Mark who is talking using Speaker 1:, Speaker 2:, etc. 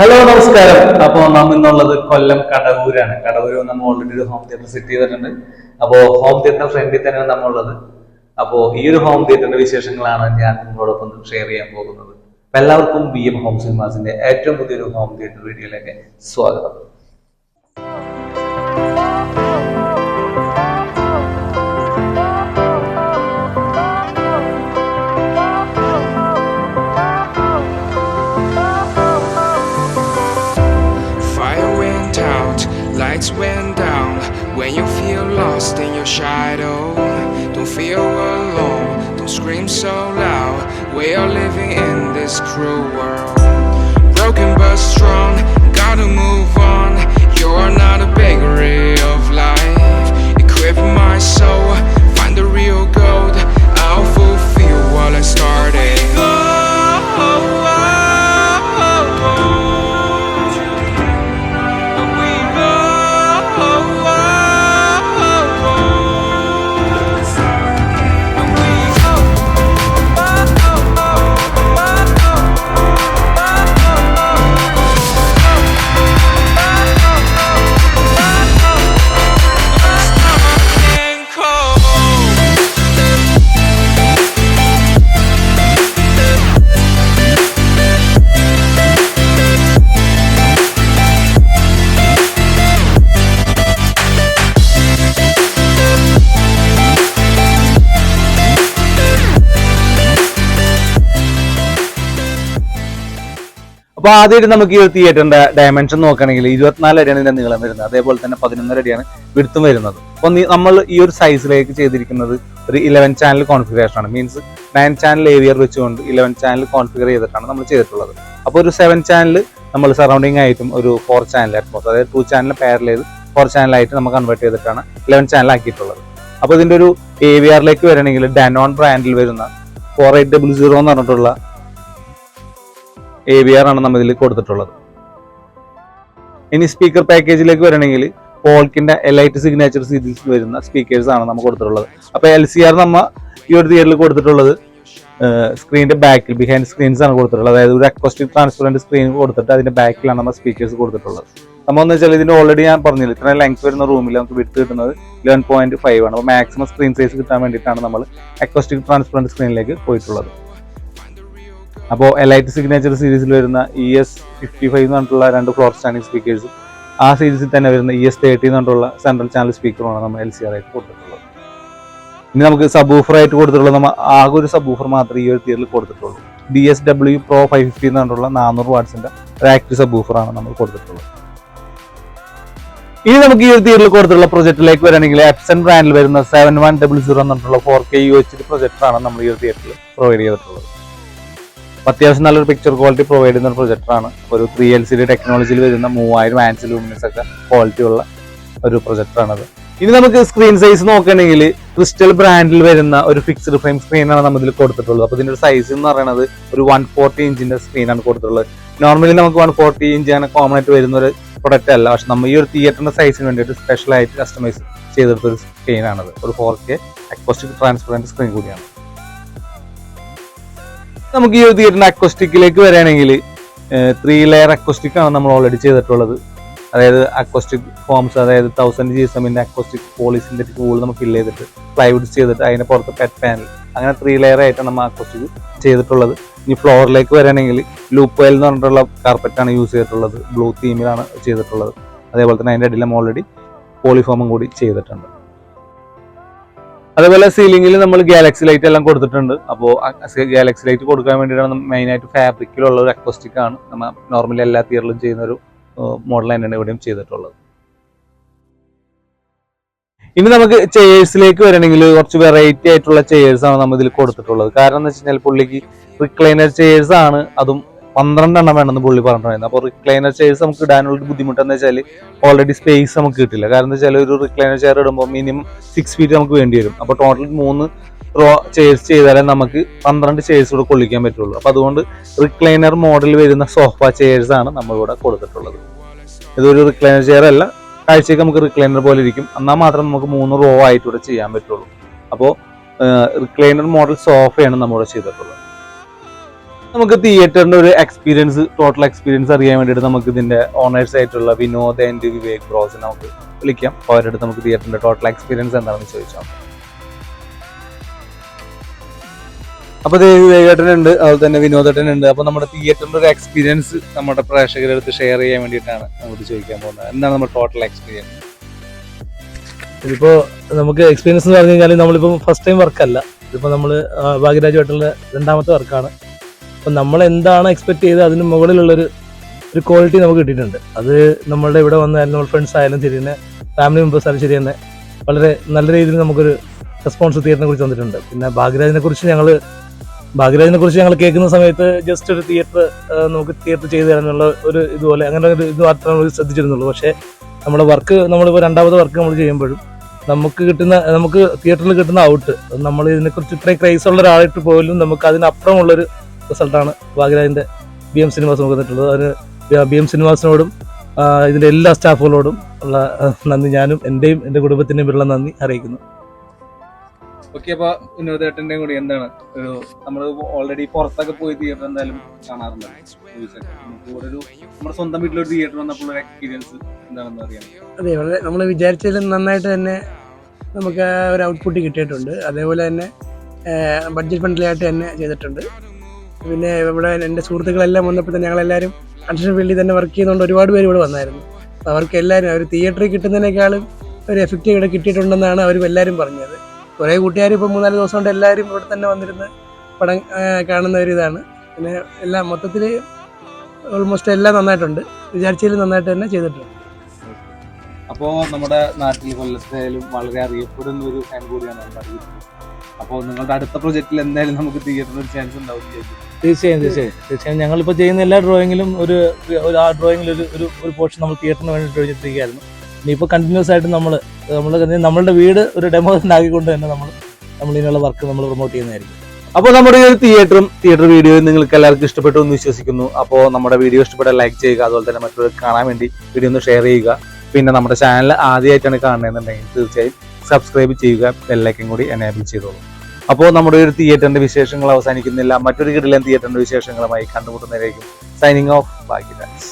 Speaker 1: Hello നമസ്കാരം. അപ്പോൾ നാം ഇന്നുള്ളത് കൊല്ലം കടവൂരാണ്. കടവൂർ നമ്മൾ ഓൾറെഡി ഒരു ഹോം തിയേറ്റർ സെറ്റ് ചെയ്തിട്ടുണ്ട്. അപ്പോൾ ഹോം തിയേറ്ററിന്റെ ഫ്രണ്ടിൽ തന്നെയാണ് നമ്മളുള്ളത്. അപ്പോൾ ഈ ഒരു ഹോം തിയേറ്ററിന്റെ വിശേഷങ്ങളാണ് ഞാൻ നിങ്ങളോടൊപ്പം ഷെയർ ചെയ്യാൻ പോകുന്നത്. എല്ലാവർക്കും ബി എം ഹോം സിനിമാസിന്റെ ഏറ്റവും പുതിയൊരു ഹോം തിയേറ്റർ വീഡിയോയിലേക്ക് സ്വാഗതം.
Speaker 2: Shadow, don't feel alone, don't scream so loud. We are living in
Speaker 1: അപ്പൊ ആദ്യമായിട്ട് നമുക്ക് ഈ ഒരു തിയേറ്ററിന്റെ ഡയമെൻഷൻ നോക്കുകയാണെങ്കിൽ ഇരുപത്തിനാല് അടിയാണ് ഇതിന്റെ നീളം വരുന്നത്. അതേപോലെ തന്നെ പതിനൊന്നര അടിയാണ് വിടുത്തും വരുന്നത്. അപ്പൊ നമ്മൾ ഈ ഒരു സൈസിലേക്ക് ചെയ്തിരിക്കുന്നത് ഒരു ഇലവൻ ചാനൽ കോൺഫിഗറേഷൻ ആണ്. മീൻസ് നയൻ ചാനൽ ഏവിയർ വെച്ചുകൊണ്ട് ഇലവൻ ചാനൽ കോൺഫിഗർ ചെയ്തിട്ടാണ് നമ്മൾ ചെയ്തിട്ടുള്ളത്. അപ്പോൾ ഒരു സെവൻ ചാനൽ നമ്മൾ സറൗണ്ടിങ് ആയിട്ടും ഒരു ഫോർ ചാനൽ അറ്റ്മോസ് അതായത് ടു ചാനൽ പെയർ ചെയ്ത് ഫോർ ചാനലായിട്ട് നമ്മൾ കൺവേർട്ട് ചെയ്തിട്ടാണ് ഇലവൻ ചാനൽ ആക്കിയിട്ടുള്ളത്. അപ്പോൾ ഇതിന്റെ ഒരു എ വി ആറിലേക്ക് വരണമെങ്കിൽ ഡാനോൺ ബ്രാൻഡിൽ വരുന്ന ഫോർ എയ്റ്റ് ഡബിൾ സീറോ എന്ന് പറഞ്ഞിട്ടുള്ള എ വി ആർ ആണ് നമ്മൾ ഇതിൽ കൊടുത്തിട്ടുള്ളത്. ഇനി സ്പീക്കർ പാക്കേജിലേക്ക് വരണമെങ്കിൽ പോൾക്കിന്റെ എലൈറ്റ് സിഗ്നേച്ചർ സീരീസിൽ വരുന്ന സ്പീക്കേഴ്സ് ആണ് നമ്മൾ കൊടുത്തിട്ടുള്ളത്. അപ്പോൾ എൽ സി ആർ നമ്മൾ ഈ ഒരു തിയേറ്ററിൽ കൊടുത്തിട്ടുള്ളത് സ്ക്രീനിന്റെ ബാക്കിൽ ബിഹൈൻഡ് സ്ക്രീൻസ് ആണ് കൊടുത്തിട്ടുള്ളത്. അതായത് ഒരു അക്വസ്റ്റിക് ട്രാൻസ്പെറന്റ് സ്ക്രീൻ കൊടുത്തിട്ട് അതിന്റെ ബാക്കിലാണ് നമ്മൾ സ്പീക്കേഴ്സ് കൊടുത്തിട്ടുള്ളത്. നമ്മൾ എന്ന് വെച്ചാൽ ഇതിന്റെ ഓൾറെഡി ഞാൻ പറഞ്ഞില്ല ഇത്ര ലെങ്ത് വരുന്ന റൂമിൽ നമുക്ക് വിട്ട് കിട്ടുന്നത് ലെവൻ പോയിന്റ് ഫൈവ് ആണ്. അപ്പോൾ മാക്സിമം സ്ക്രീൻ സൈസ് കിട്ടാൻ വേണ്ടിയിട്ടാണ് നമ്മൾ അക്വസ്റ്റിക് ട്രാൻസ്പെറന്റ് സ്ക്രീനിലേക്ക് പോയിട്ടുള്ളത്. അപ്പോൾ എലൈറ്റ് സിഗ്നേച്ചർ സീരീസിൽ വരുന്ന ഇ എസ് ഫിഫ്റ്റി ഫൈവ് എന്ന് പറഞ്ഞിട്ടുള്ള രണ്ട് ഫ്ലോർ സ്റ്റാൻഡിങ് സ്പീക്കേഴ്സും ആ സീരീസിൽ തന്നെ വരുന്ന ഇ എസ് തേർട്ടി എന്ന് പറഞ്ഞിട്ടുള്ള സെൻട്രൽ ചാനൽ സ്പീക്കറുമാണ് നമ്മൾ എൽ സി ആർ ആയിട്ട് കൊടുത്തിട്ടുള്ളത്. ഇനി നമുക്ക് സബൂഫർ ആയിട്ട് കൊടുത്തിട്ടുള്ളത് നമ്മൾ ആകെ ഒരു സബൂഫർ മാത്രമേ ഈ ഒരു തിയറിൽ കൊടുത്തിട്ടുള്ളൂ. D S W pro five fifty എന്ന് പറഞ്ഞിട്ടുള്ള നാനൂറ് വാട്സിന്റെ ഒരു ആക്റ്റീവ് സബൂഫറാണ് നമ്മൾ കൊടുത്തിട്ടുള്ളത്. ഇനി നമുക്ക് ഈ ഒരു തിയറിൽ കൊടുത്തിട്ടുള്ള പ്രൊജക്റ്റിലേക്ക് വരാണെങ്കിൽ എപ്സൺ ബ്രാൻഡിൽ വരുന്ന സെവൻ വൺ ഡബിൾ സീറോ എന്ന് പറഞ്ഞിട്ടുള്ള ഫോർ കെ യു എച്ച് പ്രൊജക്ടറാണ് നമ്മൾ ഈ ഒരു തിയേറ്ററിൽ പ്രൊവൈഡ് ചെയ്തിട്ടുള്ളത്. അത്യാവശ്യം നല്ലൊരു പിക്ചർ ക്വാളിറ്റി പ്രൊവൈഡ് ചെയ്യുന്ന ഒരു പ്രൊജക്ടറാണ് ഒരു ത്രീ എൽ സി ഡി ടെക്നോളജിയിൽ വരുന്ന മൂവായിരം ആൻസ് ലൂമിനസ് ഒക്കെ ക്വാളിറ്റി ഉള്ള ഒരു പ്രൊജക്ടറാണത് ഇനി നമുക്ക് സ്ക്രീൻ സൈസ് നോക്കുകയാണെങ്കിൽ ക്രിസ്റ്റൽ ബ്രാൻഡിൽ വരുന്ന ഒരു ഫിക്സ്ഡ് ഫ്രെയിം സ്ക്രീനാണ് നമ്മൾ ഇതിൽ കൊടുത്തിട്ടുള്ളത്. അപ്പോൾ ഇതിന്റെ ഒരു സൈസ് എന്ന് പറയുന്നത് ഒരു വൺ ഫോർട്ടി ഇഞ്ചിന്റെ സ്ക്രീനാണ് കൊടുത്തിട്ടുള്ളത്. നോർമലി നമുക്ക് വൺ ഫോർട്ടി ഇഞ്ചാണ് കോമൺ ആയിട്ട് വരുന്ന ഒരു പ്രൊഡക്റ്റ് അല്ല. പക്ഷെ നമ്മൾ ഈ ഒരു തിയേറ്ററിന്റെ സൈസിന് വേണ്ടിയിട്ട് സ്പെഷ്യലായിട്ട് കസ്റ്റമൈസ് ചെയ്തെടുത്ത ഒരു സ്ക്രീനാണത് ഒരു four K acoustic transparent screen കൂടിയാണ്. നമുക്ക് ഈ ഒരു തിയേറ്ററിന്റെ അക്വസ്റ്റിക്കിലേക്ക് വരികയാണെങ്കിൽ ത്രീ ലെയർ അക്വസ്റ്റിക് ആണ് നമ്മൾ ഓൾറെഡി ചെയ്തിട്ടുള്ളത്. അതായത് അക്വസ്റ്റിക് ഫോംസ് അതായത് തൗസൻഡ് ജി എസ് എമ്മിന്റെ അക്വസ്റ്റിക് പോളിസിന്റെ വൂൾ നമുക്ക് ഫില്ല് ചെയ്തിട്ട് പ്ലൈവുഡ് ചെയ്തിട്ട് അതിന് പുറത്ത് പെറ്റ് പാനൽ അങ്ങനെ ത്രീ ലെയർ ആയിട്ടാണ് നമ്മൾ അക്വസ്റ്റിക് ചെയ്തിട്ടുള്ളത്. ഇനി ഫ്ലോറിലേക്ക് വരികയാണെങ്കിൽ ലൂപ്പ് വെൽ എന്ന് പറഞ്ഞിട്ടുള്ള കാർപ്പറ്റാണ് യൂസ് ചെയ്തിട്ടുള്ളത്. ബ്ലൂ തീമിലാണ് ചെയ്തിട്ടുള്ളത്. അതേപോലെ തന്നെ അതിന്റെ അടിയിലും ഓൾറെഡി പോളിഫോമും കൂടി ചെയ്തിട്ടുണ്ട്. അതേപോലെ സീലിംഗിൽ നമ്മൾ ഗാലക്സി ലൈറ്റ് എല്ലാം കൊടുത്തിട്ടുണ്ട്. അപ്പോൾ ഗാലക്സി ലൈറ്റ് കൊടുക്കാൻ വേണ്ടിയിട്ടാണ് മെയിൻ ആയിട്ട് ഫാബ്രിക്കിലുള്ള ഒരു അക്വസ്റ്റിക് ആണ്. നമ്മൾ നോർമലി എല്ലാ തിയറിലും ചെയ്യുന്ന ഒരു മോഡൽ തന്നെയാണ് ഇവിടെയും ചെയ്തിട്ടുള്ളത്. ഇനി നമുക്ക് ചെയേഴ്സിലേക്ക് വരണമെങ്കിൽ കുറച്ച് വെറൈറ്റി ആയിട്ടുള്ള ചെയേഴ്സ് ആണ് നമ്മൾ ഇതിൽ കൊടുത്തിട്ടുള്ളത്. കാരണം എന്ന് വെച്ച് കഴിഞ്ഞാൽ പുള്ളിക്ക് റിക്ലൈനർ ചെയേഴ്സ് ആണ്. അതും പന്ത്രണ്ടെണ്ണം വേണമെന്ന് പുള്ളി പറഞ്ഞിട്ടുണ്ടായിരുന്നു. അപ്പോൾ റിക്ലൈനർ ചെയർസ് നമുക്ക് ഇടാനുള്ള ബുദ്ധിമുട്ടെന്ന് വെച്ചാൽ ഓൾറെഡി സ്പേസ് നമുക്ക് കിട്ടില്ല. കാരണം എന്താ വെച്ചാൽ ഒരു റിക്ലൈനർ ചെയർ ഇടുമ്പോൾ മിനിമം സിക്സ് ഫീറ്റ് നമുക്ക് വേണ്ടി വരും. അപ്പോൾ ടോട്ടൽ മൂന്ന് റോ ചെയർസ് ചെയ്താലേ നമുക്ക് പന്ത്രണ്ട് ചെയർസ് കൂടെ കൊള്ളിക്കാൻ പറ്റുള്ളൂ. അപ്പോൾ അതുകൊണ്ട് റിക്ലൈനർ മോഡൽ വരുന്ന സോഫ ചെയർസ് ആണ് നമ്മളിവിടെ കൊടുത്തിട്ടുള്ളത്. ഇതൊരു റിക്ലൈനർ ചെയർ അല്ല. കാഴ്ചയ്ക്ക് നമുക്ക് റിക്ലൈനർ പോലെ ഇരിക്കും. എന്നാൽ മാത്രം നമുക്ക് മൂന്ന് റോ ആയിട്ട് ഇവിടെ ചെയ്യാൻ പറ്റുള്ളൂ. അപ്പോൾ റിക്ലൈനർ മോഡൽ സോഫയാണ് നമ്മളിവിടെ ചെയ്തിട്ടുള്ളത്. നമുക്ക് തിയേറ്ററിന്റെ ഒരു എക്സ്പീരിയൻസ് ടോട്ടൽ എക്സ്പീരിയൻസ് അറിയാൻ വേണ്ടിയിട്ട് നമുക്ക് ഇതിന്റെ ഓണേഴ്സ് ആയിട്ടുള്ള വിനോദ് ആൻഡ് വിവേക് ബ്രോസ് നമുക്ക് വിളിക്കാം. അവരുടെ നമുക്ക് തിയേറ്ററിന്റെ ടോട്ടൽ എക്സ്പീരിയൻസ് എന്താണെന്ന് ചോദിച്ചാൽ. അപ്പൊ വിവേകേട്ടനുണ്ട് അതുപോലെ തന്നെ വിനോദേട്ടനുണ്ട് അപ്പൊ നമ്മുടെ തിയേറ്ററിന്റെ ഒരു എക്സ്പീരിയൻസ് നമ്മുടെ പ്രേക്ഷകരുടെ അടുത്ത് ഷെയർ ചെയ്യാൻ വേണ്ടിയിട്ടാണ് നമുക്ക് ചോദിക്കാൻ പോകുന്നത്. എന്താണ് നമ്മുടെ ടോട്ടൽ എക്സ്പീരിയൻസ്
Speaker 3: ഇതിപ്പോ നമുക്ക് എക്സ്പീരിയൻസ് എന്ന് പറഞ്ഞു കഴിഞ്ഞാൽ നമ്മളിപ്പോ ഫസ്റ്റ് ടൈം വർക്കല്ല ഇതിപ്പോ നമ്മൾ ഭാഗ്യരാജ് ഹോട്ടലിലെ രണ്ടാമത്തെ വർക്കാണ് അപ്പം നമ്മൾ എന്താണ് എക്സ്പെക്ട് ചെയ്തത്? അതിന് മുകളിലുള്ളൊരു ഒരു ക്വാളിറ്റി നമുക്ക് കിട്ടിയിട്ടുണ്ട്. അത് നമ്മളുടെ ഇവിടെ വന്നാലും നമ്മൾ ഫ്രണ്ട്സ് ആയാലും ശരി തന്നെ ഫാമിലി മെമ്പേഴ്സ് ആയാലും ശരി തന്നെ വളരെ നല്ല രീതിയിൽ നമുക്കൊരു റെസ്പോൺസ് തിയേറ്ററിനെ കുറിച്ച് തന്നിട്ടുണ്ട്. പിന്നെ ഭാഗ്യരാജിനെ കുറിച്ച് ഞങ്ങൾ ഭാഗ്യരാജിനെ കുറിച്ച് ഞങ്ങൾ കേൾക്കുന്ന സമയത്ത് ജസ്റ്റ് ഒരു തിയേറ്റർ നമുക്ക് തിയേറ്റർ ചെയ്തു തരാനുള്ള ഒരു ഇതുപോലെ അങ്ങനെ ഒരു ഇത് മാത്രമേ നമ്മൾ ശ്രദ്ധിച്ചിരുന്നുള്ളൂ. പക്ഷേ നമ്മുടെ വർക്ക് നമ്മളിപ്പോൾ രണ്ടാമത് വർക്ക് നമ്മൾ ചെയ്യുമ്പോഴും നമുക്ക് കിട്ടുന്ന നമുക്ക് തിയേറ്ററിൽ കിട്ടുന്ന ഔട്ട് നമ്മൾ ഇതിനെക്കുറിച്ച് ഇത്രയും ക്രൈസ് ഉള്ള ഒരാളായിട്ട് പോലും നമുക്ക് അതിനപ്പുറമുള്ളൊരു റിസൾട്ടാണ് ഭാഗ്യരാജിന്റെ ബി എം സിനിമാസ് നമുക്ക് തന്നിട്ടുള്ളത്. അതിന് ബി എം സിനിമാസിനോടും ഇതിന്റെ ഇതിന്റെ എല്ലാ സ്റ്റാഫുകളോടും ഉള്ള നന്ദി ഞാനും എന്റെയും എന്റെ കുടുംബത്തിന്റെയും പേരുള്ള നന്ദി അറിയിക്കുന്നു.
Speaker 1: ഓക്കെ അപ്പോൾ വിനോദേട്ടന്റെയും കൂടി എന്താണ്? ഒരു നമ്മൾ ഓൾറെഡി പുറത്തൊക്കെ പോയി തിയേറ്റർ എന്തായാലും കാണാറുണ്ട്. ഒരു നമ്മുടെ സ്വന്തം വീട്ടിലൊരു തിയേറ്റർ വന്നപ്പോൾ ഒരു എക്സ്പീരിയൻസ് എന്താണെന്ന് അറിയാം.
Speaker 4: അതെ വളരെ നമ്മൾ വിചാരിച്ചതിലും നന്നായിട്ട് തന്നെ നമുക്ക് ഒരു ഔട്ട്പുട്ട് കിട്ടിയിട്ടുണ്ട്. അതേപോലെ തന്നെ ബഡ്ജറ്റ് ഫ്രണ്ട്ലി ആയിട്ട് തന്നെ ചെയ്തിട്ടുണ്ട്. പിന്നെ ഇവിടെ എന്റെ സുഹൃത്തുക്കളെല്ലാം വന്നപ്പോൾ തന്നെ ഞങ്ങളെല്ലാവരും കൺസ്ട്രക്ഷൻ ഫീൽഡിൽ തന്നെ വർക്ക് ചെയ്യുന്നതുകൊണ്ട് ഒരുപാട് പേര് ഇവിടെ വന്നായിരുന്നു. അവർക്ക് എല്ലാവരും ഒരു തിയേറ്ററിൽ കിട്ടുന്നതിനേക്കാളും ഒരു എഫക്റ്റ് ഇവിടെ കിട്ടിയിട്ടുണ്ടെന്നാണ് അവരും എല്ലാവരും പറഞ്ഞത്. കുറേ കൂട്ടുകാർ ഇപ്പോൾ മൂന്നാൽ ദിവസം കൊണ്ട് എല്ലാവരും ഇവിടെ തന്നെ വന്നിരുന്ന് പടം കാണുന്ന ഒരു ഇതാണ്. പിന്നെ എല്ലാം മൊത്തത്തിൽ ഓൾമോസ്റ്റ് എല്ലാം നന്നായിട്ടുണ്ട്. വിചാരിച്ചതിൽ നന്നായിട്ട് തന്നെ ചെയ്തിട്ടുണ്ട്.
Speaker 1: അപ്പോൾ നമ്മുടെ നാട്ടിൽ കൊല്ലത്തായാലും വളരെ അറിയപ്പെടുന്ന ഒരു ഫാൻ കൂടിയാണ് നമ്മുടെ അരികിൽ. അപ്പോ നിങ്ങളുടെ അടുത്ത പ്രൊജക്റ്റിൽ എന്തായാലും നമുക്ക് തിയേറ്ററിൽ ഒരു ചാൻസ് ഉണ്ടാവും.
Speaker 3: തീർച്ചയായും തീർച്ചയായും തീർച്ചയായും ഞങ്ങളിപ്പോൾ ചെയ്യുന്ന എല്ലാ ഡ്രോയിങ്ങിലും ഒരു ഒരു ആ ഡ്രോയിങ്ങിൽ ഒരു ഒരു ഒരു പോർഷൻ നമ്മൾ തിയേറ്ററിന് വേണ്ടിയിട്ട് ഡ്രോയിച്ചിരിക്കുകയായിരുന്നു ഇനിയിപ്പോൾ കണ്ടിന്യൂസ് ആയിട്ട് നമ്മൾ നമ്മൾ നമ്മളുടെ വീട് ഒരു ഡെമോ ഉണ്ടാക്കിക്കൊണ്ട് തന്നെ നമ്മൾ നമ്മൾ ഇതിനുള്ള വർക്ക് നമ്മൾ പ്രൊമോട്ട് ചെയ്യുന്നതായിരിക്കും
Speaker 1: അപ്പോൾ നമ്മുടെ ഈ ഒരു തിയേറ്ററും തിയേറ്റർ വീഡിയോയും നിങ്ങൾക്ക് എല്ലാവർക്കും ഇഷ്ടപ്പെട്ടു എന്ന് വിശ്വസിക്കുന്നു അപ്പോൾ നമ്മുടെ വീഡിയോ ഇഷ്ടപ്പെട്ട ലൈക്ക് ചെയ്യുക അതുപോലെ തന്നെ മറ്റുള്ളവർ കാണാൻ വേണ്ടി വീഡിയോ ഒന്ന് ഷെയർ ചെയ്യുക പിന്നെ നമ്മുടെ ചാനൽ ആദ്യമായിട്ടാണ് കാണുന്നതെന്നുണ്ടെങ്കിൽ തീർച്ചയായും സബ്സ്ക്രൈബ് ചെയ്യുക ബെല്ലൈക്കൻ കൂടി എനേബിൾ ചെയ്തോളൂ. അപ്പോൾ നമ്മുടെ ഒരു തിയേറ്ററിന്റെ വിശേഷങ്ങൾ അവസാനിക്കുന്നില്ല. മറ്റൊരു കിടിലൻ തിയേറ്ററിന്റെ വിശേഷങ്ങളുമായി കണ്ടുമുട്ടുന്നതിലേക്കും സൈനിങ് ഓഫ് ഭാഗ്യരാജ്